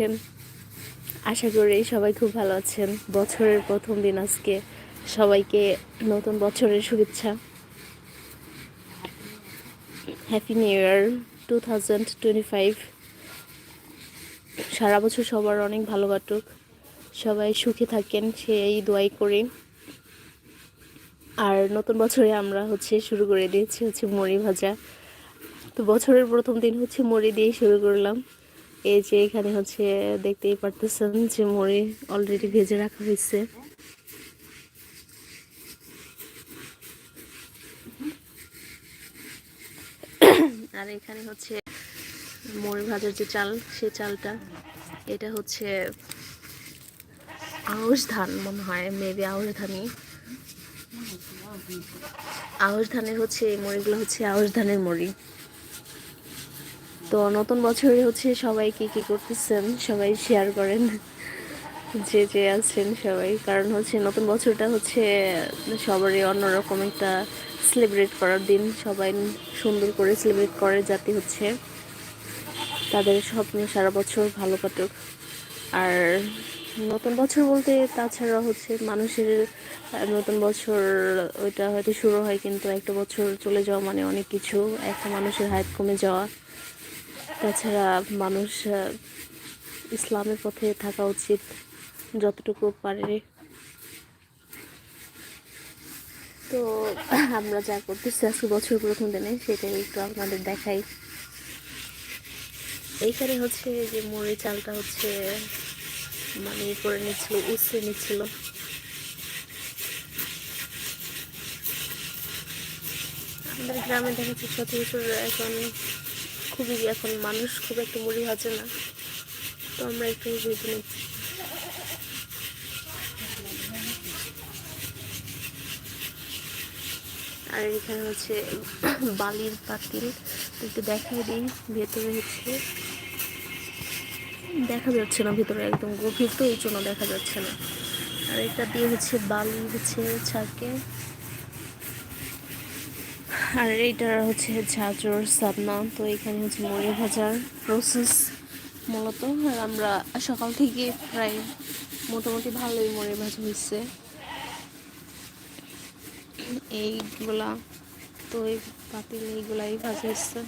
আছেন? আশা করি সবাই খুব ভালো আছেন। বছরের প্রথম দিন আজকে। সবাইকে নতুন বছরের শুভেচ্ছা। Happy new year two thousand twenty five সারা বছর সবার অনেক ভালো কাটুক। সবাই সুখে থাকেন সেই দোয়াই করি। আর নতুন বছরে আমরা হচ্ছে শুরু করে দিয়েছি হচ্ছে মুড়ি ভাজা। তো বছরের প্রথম দিন হচ্ছে মুড়ি দিয়ে শুরু করলাম। এই যে এখানে হচ্ছে দেখতেই পারতেছেন যে মুড়ি অলরেডি ভেজে রাখা হয়েছে। আর এখানে হচ্ছে মুড়ি ভাজার যে চাল, সে চালটা, এটা হচ্ছে আউশ ধান মনে হয় মেবি আউশ ধানই। আউশ ধানের হচ্ছে এই মুড়িগুলো হচ্ছে আউশ ধানের মুড়ি। তো নতুন বছরে হচ্ছে সবাই কি কি করতেছেন? সবাই শেয়ার করেন। যে যে আছেন সবাই। কারণ হচ্ছে নতুন বছরটা হচ্ছে সবারই অন্যরকম একটা সেলিব্রেট করার দিন। সবাই সুন্দর করে সেলিব্রেট করে যাতে হচ্ছে। তাদের স্বপ্ন সারা বছর ভালো কাটুক। আর নতুন বছর বলতে তাছাড়া হচ্ছে মানুষের, নতুন বছর ওইটা হয়তো শুরু হয় কিন্তু একটা বছর চলে যাওয়া মানে অনেক কিছু। একটা মানুষের হায়াত কমে যাওয়া। তাছাড়া মানুষ ইসলামের পথে থাকা উচিত যতটুকু পারে। তো আমরা যা করতেছি আজকে বছর প্রথম দিনে, সেটাই একটু আপনাদের দেখাই। এইখানে হচ্ছে যে মুড়ি চালটা হচ্ছে মানে করে নিচ্ছিল উসে নিচ্ছিল। আমাদের গ্রামে দেখা যাচ্ছে সচরাচর এখন খুবই এখন মানুষ খুব একটা মুড়ি ভাজে না। তো আমরা একটু ভেজে নিচ্ছি। আর এখানে হচ্ছে বালির পাতিল। একটু দেখাই দিই, ভেতরে হচ্ছে দেখা যাচ্ছে না, ভিতরে একদম গভীর তো, এই জন্য দেখা যাচ্ছে না। আর এটা দিয়ে হচ্ছে বালি হচ্ছে ছাকে। আর এইটার হচ্ছে ঝাঁচর সাবনা তো এখানে হচ্ছে মুড়ি ভাজার প্রসেস মূলত। আর আমরা সকাল থেকে প্রায় মোটামুটি ভালোই মুড়ি ভাজা হয়েছে। এইগুলা তো এই পাতিল এইগুলাই ভাজা হচ্ছে